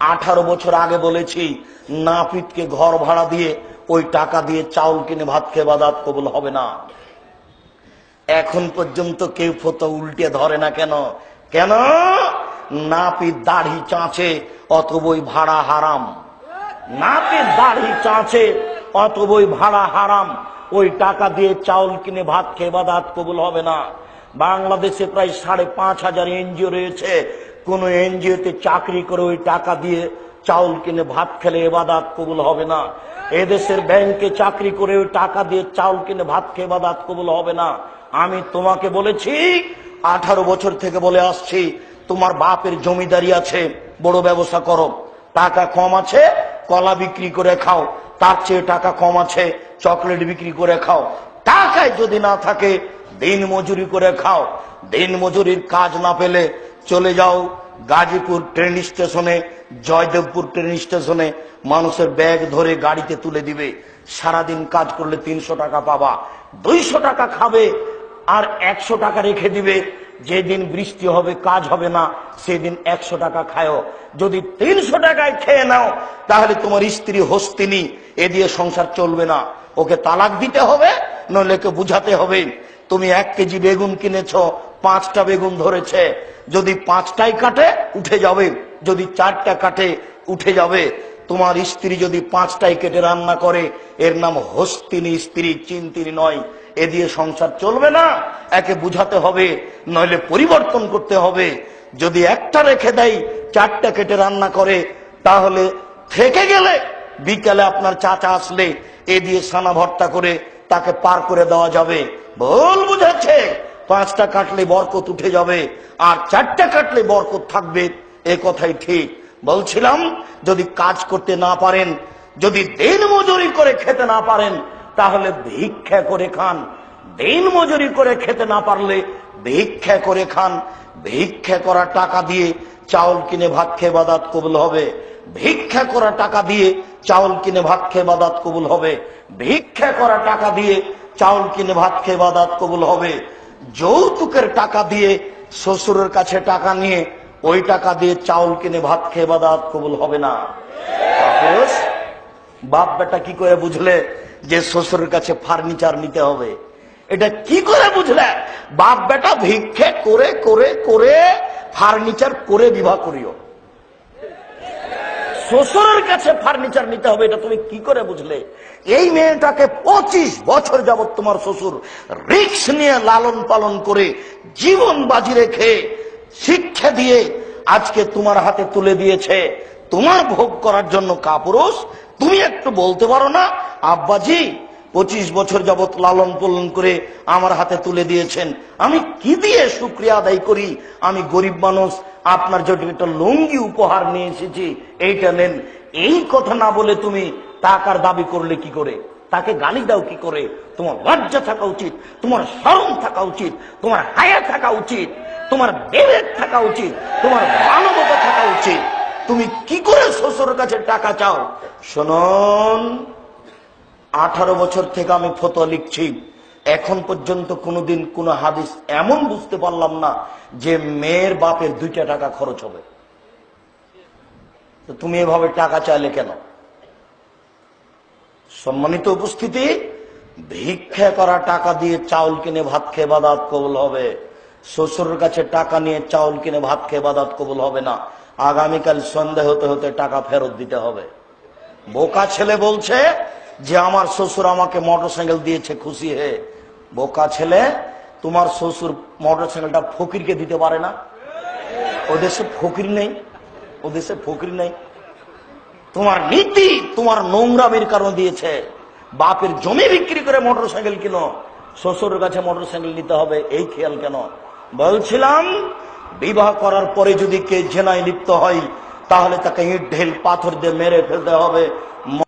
আঠারো বছর আগে বলেছি, নাপিতকে ঘর ভাড়া দিয়ে ওই টাকা দিয়ে চাউল কিনে ভাত খেয়ে বাদাত কবুল হবে না। এখন পর্যন্ত কেউ ফতো উল্টে ধরে না কেন? কেন? নাপিত দাড়ি চাঁচে অত বই ভাড়া হারাম। নাপিত দাড়ি চাঁচে অত বই ভাড়া হারাম। ওই টাকা দিয়ে চাউল কিনে ভাত খেয়ে বাদাত কবুল হবে না। বাংলাদেশে প্রায় সাড়ে পাঁচ হাজার এনজিও রয়েছে। কোন এনজিওতে চাকরি করে ওই টাকা দিয়ে চাউল কিনে ভাত খেলে এবাদাত কবুল হবে না। এদেশের ব্যাংকে চাকরি করে ওই টাকা দিয়ে চাউল কিনে ভাত খেয়ে বাদাত কবুল হবে না। আমি তোমাকে বলেছি, আঠারো বছর থেকে বলে আসছি, তোমার বাপের জমিদারি আছে, বড় ব্যবসা করো। টাকা কম আছে, কলা বিক্রি করে খাও। তার চেয়ে টাকা কম আছে, চকলেট বিক্রি করে খাও। টাকায় যদি না থাকে দিন মজুরি করে খাও। দিন মজুরির কাজ না পেলে চলে যাও গাজীপুর ট্রেন স্টেশনে জয়দেবপুর ট্রেন স্টেশনে মানুষের ব্যাগ ধরে গাড়িতে তুলে দিবে। সারাদিন কাজ করলে তিনশো টাকা পাবা। দুইশো টাকা খাবে আর একশো টাকা রেখে দিবে। যেদিন বৃষ্টি হবে, কাজ হবে না, সেদিন একশো টাকা খায়ও যদি তিনশো টাকায় খেয়ে নাও, তাহলে তোমার স্ত্রী হস্তিনী, এ দিয়ে সংসার চলবে না। ওকে তালাক দিতে হবে, নইলে ওকে বুঝাতে হবে, তুমি এক কেজি বেগুন কিনেছ, পাঁচটা বেগুন ধরেছে। যদি পাঁচটাই কাটে, উঠে যাবে। যদি চারটা কাটে, উঠে যাবে। তোমার স্ত্রী যদি পাঁচটাই কেটে রান্না করে, এর নাম হস্তিনী স্ত্রী, চিন্তিনী নয়। এ দিয়ে সংসার চলবে না। একে বুঝাতে হবে, নইলে পরিবর্তন করতে হবে। যদি একটা রেখে দেয়, চারটা কেটে রান্না করে, তাহলে থেকে গেলে বিকালে আপনার চাচা আসলে, এ দিয়ে সানা ভর্তা করে তাকে পার করে দেওয়া যাবে। ভুল বুঝাচ্ছে পাঁচটা কাটলে বরকত উঠে যাবে, আর চারটা কাটলে বরকত থাকবে, এ কথাই ঠিক। বলছিলাম, যদি কাজ করতে না পারেন, যদি দিন মজুরি করে খেতে না পারেন, তাহলে ভিক্ষা করে খান। দিন মজুরি করে খেতে না পারলে ভিক্ষা করে খান। ভিক্ষা করা টাকা দিয়ে চাউল কিনে ভাত খেয়ে বাদাত কবুল হবে। ভিক্ষা করা টাকা দিয়ে চাউল কিনে ভাত খেয়ে বাদাত কবুল হবে। ভিক্ষা করা টাকা দিয়ে চাউল কিনে ভাত খেয়ে বাদাত কবুল হবে। যৌতুকের টাকা দিয়ে শ্বশুরের কাছে টাকা নিয়ে, ওই টাকা দিয়ে চাউল কিনে ভাত খেয়ে বাদাত কবুল হবে না। বাপ বেটা কি করে বুঝলে যে শ্বশুরের কাছে ফার্নিচার নিতে হবে? এটা কি করে বুঝলে? বাপ বেটা ভিক্ষে করে করে করে ফার্নিচার করে বিবাহ করিও। শ্বশুরের কাছে ফার্নিচার নিতে হবে, এটা তুমি কি করে বুঝলে? এই মেয়েটাকে পঁচিশ বছর যাবৎ তোমার শ্বশুর রিক্স নিয়ে লালন পালন করে জীবন বাজি রেখে শিক্ষা দিয়ে আজকে তোমার হাতে তুলে দিয়েছে। তোমার ভোগ করার জন্য কাপুরুষ, তুমি একটু বলতে পারো না? আব্বাজি পঁচিশ বছর যাবৎ লালন পালন করে আমার হাতে তুলে দিয়েছেন। আমি কি দিয়ে শুক্রিয়া আদায় করি? আমি গরিব মানুষ, আপনার জন্য একটা লুঙ্গি উপহার নিয়ে এসেছি। এইটা নেন। এই কথা না বলে তুমি টাকার দাবি করলে কি করে? তাকে গালি দাও কি করে? তোমার লজ্জা থাকা উচিত, তোমার স্মরণ থাকা উচিত, তোমার হায়া থাকা উচিত, তোমার বিবেক থাকা উচিত, তোমার মানবতা থাকা উচিত। তুমি কি করে শ্বশুরের কাছে টাকা চাও? শোনন আঠারো বছর থেকে আমি ফতোয়া লিখছি। এখন পর্যন্ত কোনোদিন কোন হাদিস এমন বুঝতে পারলাম না যে মেয়ের বাপের দুইটা টাকা খরচ হবে। তো তুমি এভাবে টাকা চাইলে কেন? সম্মানিত উপস্থিতি, ভিক্ষা করা টাকা দিয়ে চাউল কিনে ভাত খেয়ে বাদাত কবুল হবে। শ্বশুরের কাছে টাকা নিয়ে চাউল কিনে ভাত খেয়ে বাদাত কবুল হবে না। আগামীকাল সন্ধ্যা হতে হতে টাকা ফেরত দিতে হবে। বোকা ছেলে বলছে যে আমার শ্বশুর আমাকে মোটরসাইকেল দিয়েছে, খুশি হয়ে। বোকা ছেলে, তোমার শ্বশুর মোটরসাইকেলটা ফকিরকে দিতে পারে না। ও দেশে ফকির নেই, ও দেশে ফকির নেই। তোমার নীতি তোমার নোংরামির কারণ দিয়েছে। বাপের জমি বিক্রি করে মোটরসাইকেল কিনো। শ্বশুরের কাছে মোটরসাইকেল নিতে হবে, এই খেয়াল কেন? বলছিলাম, বিবাহ করার পরে যদি কে জেনায় লিপ্ত হয়, তাহলে তাকে ইট ঢেল পাথর দিয়ে মেরে ফেলতে হবে।